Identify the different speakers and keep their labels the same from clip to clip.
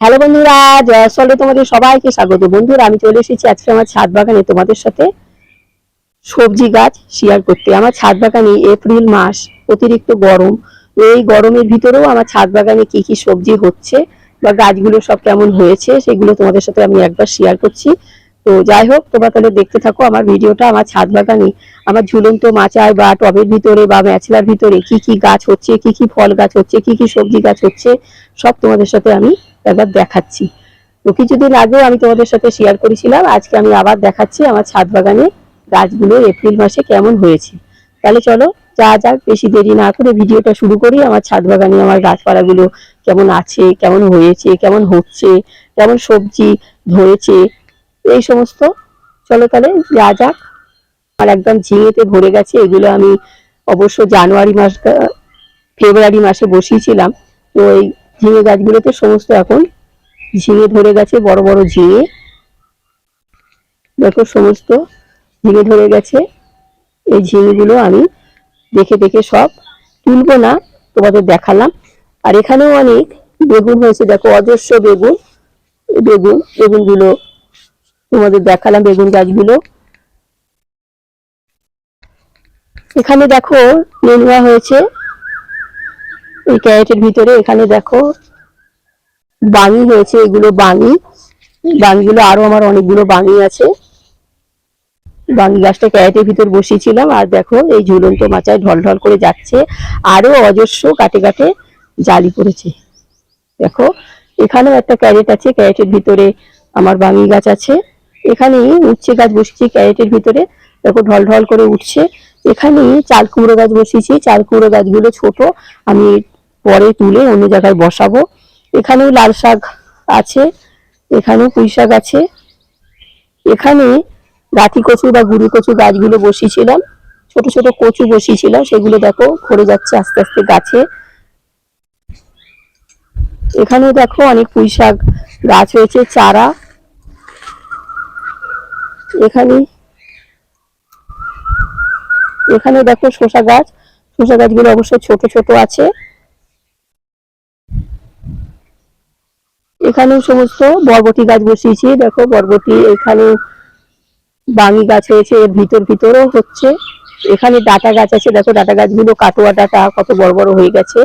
Speaker 1: Hello বন্ধুরা জয়সলে তোমাদের সবাইকে স্বাগত। বন্ধুরা, আমি চলে এসেছি আজকে আমার ছাদ বাগানে তোমাদের সাথে সবজি গাছ শেয়ার করতে। আমার ছাদ বাগানে এপ্রিল মাস, অতিরিক্ত গরম। এই গরমের ভিতরেও আমার ছাদ বাগানে কি কি সবজি হচ্ছে বা গাছগুলো সব কেমন হয়েছে সেগুলো তোমাদের সাথে আমি একবার শেয়ার করছি। তো যাই হোক, তোমরা তাহলে দেখতে থাকো আমার ভিডিওটা। আমার ছাদ বাগানে আমার ঝুলন্ত মাচায় বা টবের ভিতরে বা ম্যাচলার ভিতরে কি কি গাছ হচ্ছে, কি কি ফল গাছ হচ্ছে, কি কি সবজি গাছ হচ্ছে, সব তোমাদের সাথে আমি একবার দেখাচ্ছি। তো কিছুদিন আগেও আমি তোমাদের সাথে শেয়ার করেছিলাম। আজকে আমি আবার দেখাচ্ছি আমার ছাদ বাগানে গাছগুলো এপ্রিল মাসে কেমন হয়েছে। তাহলে চলো, যা যাক, বেশি দেরি না করে ভিডিওটা শুরু করি। আমার ছাদ বাগানে আমার গাছপালাগুলো কেমন আছে, কেমন হয়েছে, কেমন হচ্ছে, কেমন সবজি ধরেছে, এই সমস্ত। চলো তাহলে, যা যাক। আর একদম ঝিঙেতে ভরে গেছে। এগুলো আমি অবশ্য জানুয়ারি মাস, ফেব্রুয়ারি মাসে বসিয়েছিলাম। তো এই ঝিঙে গাছগুলোতে সমস্ত এখন ঝিঙে ধরে গেছে, বড় বড় ঝিঙে। দেখো সমস্ত ঝিঙে ধরে গেছে। এই ঝিঙেগুলো আমি দেখে দেখে সব তুলবো না, তোমাদের দেখালাম। আর এখানেও অনেক বেগুন হয়েছে, দেখো অজস্র বেগুন। বেগুন, বেগুনগুলো তোমাদের দেখালাম, বেগুন গাছগুলো। এখানে দেখো নেনুয়া হয়েছে এই ক্যারেটের ভিতরে এখানে দেখো বাঙি হয়েছে, এগুলো বাঙি। বাঙিগুলো আরও আমার অনেকগুলো বাঙি আছে। বাঙি গাছটা ক্যারেটের ভিতর বসিয়েছিলাম, আর দেখো এই ঝুলন্ত মাচায় ঢল ঢল করে যাচ্ছে। আরও অজস্র কাটে কাটে জালি পড়েছে। দেখো, এখানেও একটা ক্যারেট আছে, ক্যারেটের ভিতরে আমার বাঙি গাছ আছে। এখানে উচ্ছে গাছ বসিয়েছি ক্যারেটের ভিতরে। দেখো ঢল ঢল করে উঠছে। এখানে চাল কুমড়ো গাছ বসিয়েছি। চাল কুমড়ো গাছগুলো ছোট, আমি পরে তুলে অন্য জায়গায় বসাবো। এখানেও লাল শাক আছে, এখানেও পুঁই শাক আছে। এখানে গাঠি কচু বা গুড়ি কচু গাছগুলো বসিয়েছিলাম। ছোট ছোট কচু বসিয়েছিলাম, সেগুলো দেখো ভরে যাচ্ছে আস্তে আস্তে গাছে। এখানেও দেখো অনেক পুঁই শাক গাছ হয়েছে, চারা। এখানে এখানে দেখো শসা গাছ। শসা গাছগুলো অবশ্য ছোট ছোট আছে। এখানেও সমস্ত বরবটি গাছ বসিয়েছি। দেখো বরবটি এখানে বাঙি গাছ হয়েছে, এর ভিতর ভিতরেও হচ্ছে। এখানে ডাটা গাছ আছে, দেখো ডাটা গাছগুলো কাটোয়া ডাটা কত বড় বড় হয়ে গেছে।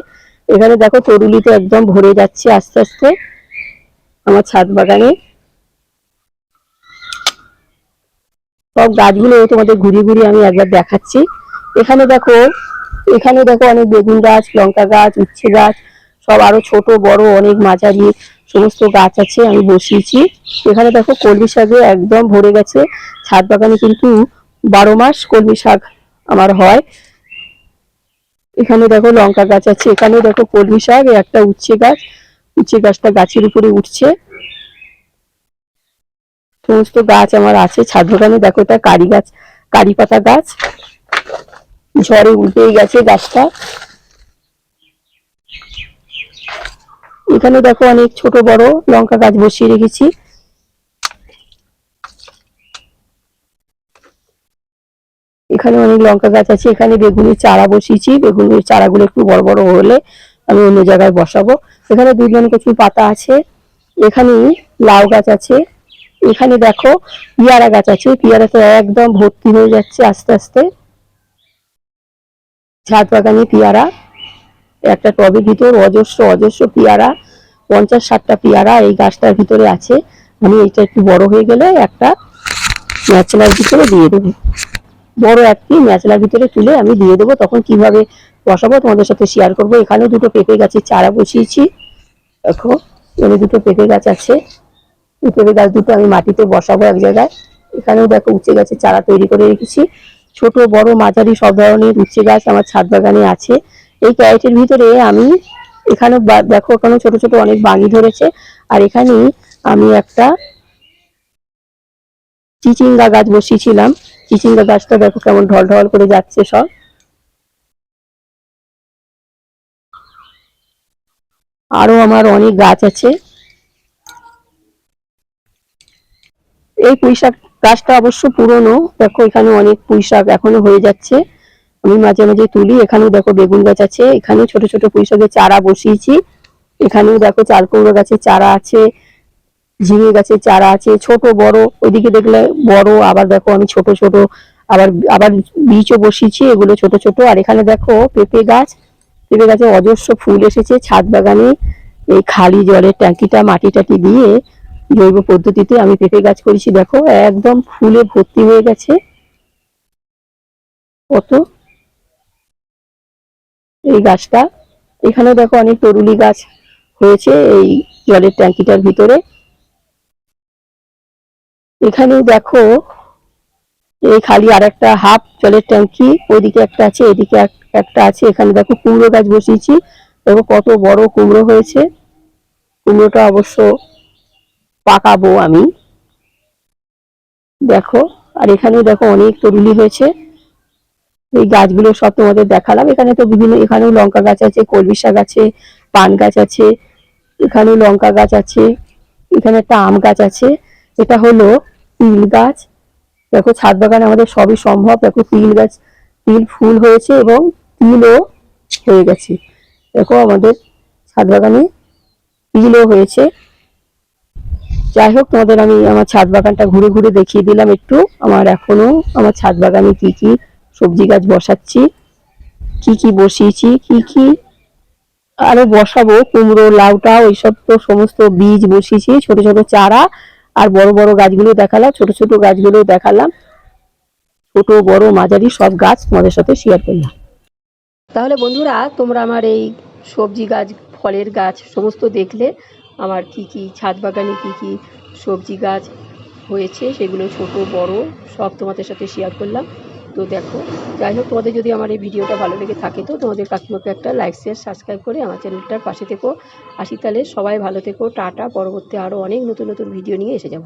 Speaker 1: এখানে দেখো তরুলিতে একদম ভরে যাচ্ছে আস্তে আস্তে আমার ছাদ বাগানে। সব গাছগুলো তোমাদের ঘুরিয়ে ঘুরিয়ে আমি একবার দেখাচ্ছি। এখানে দেখো এখানে দেখো অনেক বেগুন গাছ, লঙ্কা গাছ, উচ্ছে গাছ, সব আরও ছোট, বড়, অনেক মাঝারি। সমস্ত গাছ আছে, আমি বসিয়েছি। এখানে দেখো কলমি শাকে একদম ভরে গেছে। ছাদ বাগানে কিন্তু বারো মাস কলমি শাক আমার হয়। এখানে দেখো লঙ্কা গাছ আছে এখানে দেখো কলমি শাক একটা উচ্ছে গাছ। উচ্ছে গাছটা গাছের উপরে উঠছে। সমস্ত গাছ আমার আছে। ছাদ বাগানে দেখো এটা কারি গাছ, কারি পাতা গাছ। ঝড়ে উল্টেই গেছে গাছটা। এখানে দেখো অনেক ছোট বড় লঙ্কা গাছ বসিয়ে রেখেছি। এখানে অনেক লঙ্কা গাছ আছে, এখানে বেগুনের চারা বসিয়েছি। বেগুনের চারাগুলো একটু বড় বড় হলে আমি অন্য জায়গায় বসাবো। এখানে দুজন কচুর পাতা আছে, এখানে লাউ গাছ আছে, এখানে দেখো পিয়ারা গাছ আছে পিয়ারাতে একদম ভর্তি হয়ে যাচ্ছে আস্তে আস্তে। ছাদ বাগানে পেয়ারা, একটা টবের ভিতর অজস্র অজস্র পেয়ারা। পঞ্চাশ ষাটটা পেয়ারা এই গাছটার ভিতরে আছে। আমি এটা একটু বড় হয়ে গেলে একটা ম্যাচলার ভিতরে দিয়ে দেবো। বড় একটি ম্যাচলার ভিতরে তুলে আমি দিয়ে দেবো। তখন কীভাবে বসাবো তোমাদের সাথে শেয়ার করব। এখানেও দুটো পেঁপে গাছের চারা বসিয়েছি। দেখো, এখানে দুটো পেঁপে গাছ আছে। পেঁপে গাছ দুটো আমি মাটিতে বসাবো এক জায়গায়। এখানেও দেখো উচ্ছে গাছের চারা তৈরি করে রেখেছি। ছোট, বড়, মাঝারি সব ধরনের উচ্ছে গাছ আমার ছাদ বাগানে আছে। এই ক্যারেটের ভিতরে আমি এখানে দেখো এখানে ছোট ছোট অনেক বাঙি ধরেছে। আর এখানে আমি একটা চিচিঙ্গা গাছ বসিয়েছিলাম। চিচিঙ্গা গাছটা দেখো কেমন ঢল ঢল করে যাচ্ছে সব। আরও আমার অনেক গাছ আছে। এই পুঁইশাক গাছটা অবশ্য পুরনো। দেখো এখানে অনেক পুঁইশাক এখনও হয়ে যাচ্ছে। আমি মাঝে মাঝে তুলি, এখানেও দেখো বেগুন গাছ আছে এখানে ছোট ছোট পুঁই শাকের চারা বসিয়েছি, এখানেও দেখো চাল কুমড়ো গাছের চারা আছে, ঝিঙে গাছের চারা আছে, ছোট, বড়, ওইদিকে দেখলে বড়, আবার দেখো আমি ছোট ছোট, আবার আবার বীজও বসিয়েছি, এগুলো ছোট ছোট, আর এখানে দেখো পেঁপে গাছ, পেঁপে গাছে অজস্র ফুল এসেছে ছাদ বাগানে, এই খালি জলের ট্যাঙ্কিটা, মাটি টাটি দিয়ে জৈব পদ্ধতিতে আমি পেঁপে গাছ করেছি, দেখো, একদম ফুলে ভর্তি হয়ে গেছে। কত? এই গাছটা। এখানে দেখো অনেক তরুলি গাছ হয়েছে এই জলের ট্যাঙ্কিটার ভিতরে। এখানেও দেখো এই খালি আর একটা হাফ জলের ট্যাঙ্কি, ওইদিকে একটা আছে, এদিকে এক- একটা আছে। এখানে দেখো কুমড়ো গাছ বসিয়েছি। দেখো কত বড় কুমড়ো হয়েছে। কুমড়োটা অবশ্য পাকাবো আমি। দেখো, আর এখানেও দেখো অনেক তরুলি হয়েছে। এই গাছগুলো সব তোমাদের দেখালাম। এখানে তো বিভিন্ন এখানেও লঙ্কা গাছ আছে, কলমি শাক আছে, পান গাছ আছে, এখানেও লঙ্কা গাছ আছে, এখানে একটা আম গাছ আছে। এটা হলো তিল গাছ। দেখো, ছাদ বাগানে আমাদের সবই সম্ভব। দেখো, তিল গাছ, তিল ফুল হয়েছে এবং তিলও হয়ে গেছে। দেখো, আমাদের ছাদ বাগানে তিলও হয়েছে। যাই হোক, তোমাদের আমি আমার ছাদ বাগানটা ঘুরে ঘুরে দেখিয়ে দিলাম একটু। আমার এখনও আমার ছাদ বাগানে কি কি সবজি গাছ বসাচ্ছি। কি কি বসিয়েছি, কি কি আরও বসাবো, কুমড়ো, লাউটা, ওইসব তো সমস্ত বীজ বসিয়েছি, ছোট ছোট চারা আর বড় বড় গাছগুলো দেখালাম, ছোট ছোট গাছগুলো দেখালাম। ছোট, বড়, মাঝারি সব গাছ তোমাদের সাথে শেয়ার করলাম। তাহলে বন্ধুরা, তোমরা আমার এই সবজি গাছ, ফলের গাছ সমস্ত দেখলে আমার কি কি ছাদ বাগানে কি কি সবজি গাছ হয়েছে, সেগুলো ছোট, বড় সব তোমাদের সাথে শেয়ার করলাম। তো দেখো যাই হোক তোমাদের যদি আমার এই ভিডিওটা ভালো লেগে থাকে, তো তোমাদের কাকিমাকে একটা লাইক শেয়ার সাবস্ক্রাইব করে আমার চ্যানেলটার পাশে থেকো। আসি তাহলে, সবাই ভালো থেকো, টাটা, পরবর্তী আরও অনেক নতুন নতুন ভিডিও নিয়ে এসে যাব।